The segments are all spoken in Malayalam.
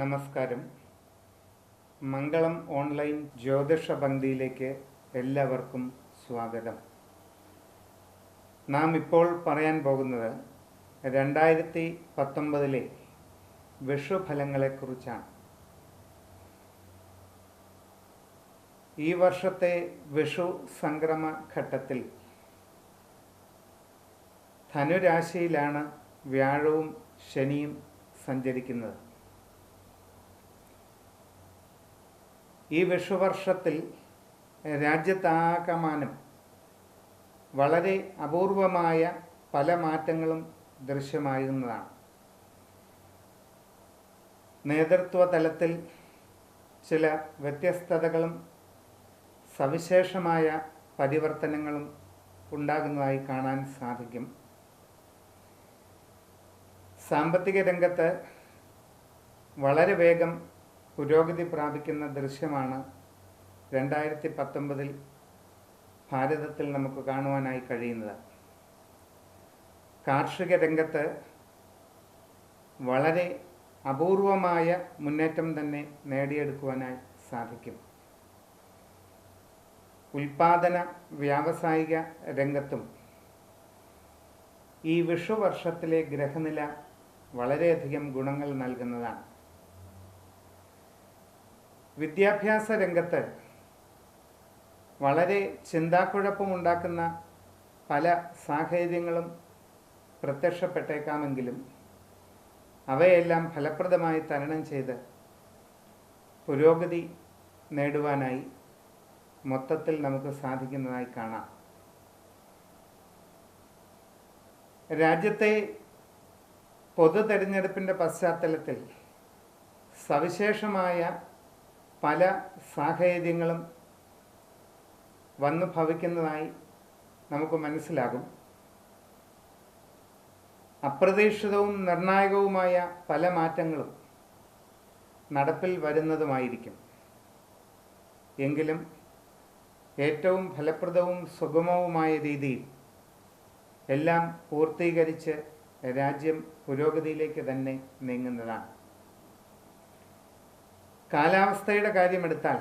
നമസ്കാരം. മംഗളം ഓൺലൈൻ ജ്യോതിഷ പങ്ക്തിയിലേക്ക് എല്ലാവർക്കും സ്വാഗതം. നാം ഇപ്പോൾ പറയാൻ പോകുന്നത് രണ്ടായിരത്തി പത്തൊമ്പതിലെ വിഷുഫലങ്ങളെക്കുറിച്ചാണ്. ഈ വർഷത്തെ വിഷു സംക്രമ ഘട്ടത്തിൽ ധനുരാശിയിലാണ് വ്യാഴവും ശനിയും സഞ്ചരിക്കുന്നത്. ഈ വിഷുവർഷത്തിൽ രാജ്യത്താകമാനം വളരെ അപൂർവമായ പല മാറ്റങ്ങളും ദൃശ്യമായിരുന്നതാണ്. നേതൃത്വ തലത്തിൽ ചില വ്യത്യസ്തതകളും സവിശേഷമായ പരിവർത്തനങ്ങളും ഉണ്ടാകുന്നതായി കാണാൻ സാധിക്കും. സാമ്പത്തിക രംഗത്ത് വളരെ വേഗം പുരോഗതി പ്രാപിക്കുന്ന ദൃശ്യമാണ് രണ്ടായിരത്തി പത്തൊമ്പതിൽ ഭാരതത്തിൽ നമുക്ക് കാണുവാനായി കഴിയുന്നത്. കാർഷിക രംഗത്ത് വളരെ അപൂർവമായ മുന്നേറ്റം തന്നെ നേടിയെടുക്കുവാനായി സാധിക്കും. ഉൽപാദന വ്യാവസായിക രംഗത്തും ഈ വിഷുവർഷത്തിലെ ഗ്രഹനില വളരെയധികം ഗുണങ്ങൾ നൽകുന്നതാണ്. വിദ്യാഭ്യാസ രംഗത്ത് വളരെ ചിന്താക്കുഴപ്പമുണ്ടാക്കുന്ന പല സാഹചര്യങ്ങളും പ്രത്യക്ഷപ്പെട്ടേക്കാമെങ്കിലും അവയെല്ലാം ഫലപ്രദമായി തരണം ചെയ്ത് പുരോഗതി നേടുവാനായി മൊത്തത്തിൽ നമുക്ക് സാധിക്കുന്നതായി കാണാം. രാജ്യത്തെ പൊതു തെരഞ്ഞെടുപ്പിന്റെ പശ്ചാത്തലത്തിൽ സവിശേഷമായ പല സാഹചര്യങ്ങളും വന്നു ഭവിക്കുന്നതായി നമുക്ക് മനസ്സിലാകും. അപ്രതീക്ഷിതവും നിർണായകവുമായ പല മാറ്റങ്ങളും നടപ്പിൽ വരുന്നതുമായിരിക്കും. എങ്കിലും ഏറ്റവും ഫലപ്രദവും സുഗമവുമായ രീതിയിൽ എല്ലാം പൂർത്തീകരിച്ച് രാജ്യം പുരോഗതിയിലേക്ക് തന്നെ നീങ്ങുന്നതാണ്. കാലാവസ്ഥയുടെ കാര്യമെടുത്താൽ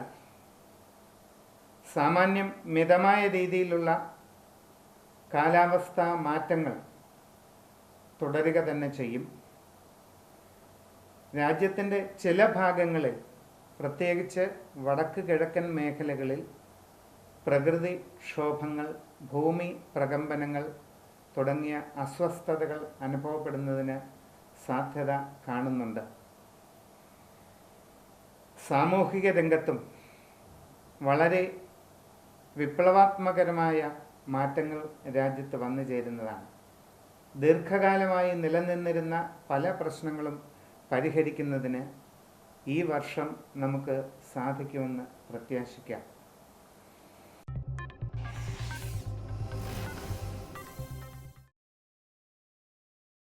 സാമാന്യം മിതമായ രീതിയിലുള്ള കാലാവസ്ഥാ മാറ്റങ്ങൾ തുടരുക തന്നെ ചെയ്യും. രാജ്യത്തിന്റെ ചില ഭാഗങ്ങളിൽ പ്രത്യേകിച്ച് വടക്ക് കിഴക്കൻ മേഖലകളിൽ പ്രകൃതി ക്ഷോഭങ്ങൾ ഭൂമി പ്രകമ്പനങ്ങൾ തുടങ്ങിയ അസ്വസ്ഥതകൾ അനുഭവപ്പെടുന്നതിന് സാധ്യത കാണുന്നുണ്ട്. സാമൂഹിക രംഗത്തും വളരെ വിപ്ലവാത്മകരമായ മാറ്റങ്ങൾ രാജ്യത്ത് വന്നു ചേരുന്നതാണ്. ദീർഘകാലമായി നിലനിന്നിരുന്ന പല പ്രശ്നങ്ങളും പരിഹരിക്കുന്നതിന് ഈ വർഷം നമുക്ക് സാധിക്കുമെന്ന് പ്രത്യാശിക്കാം.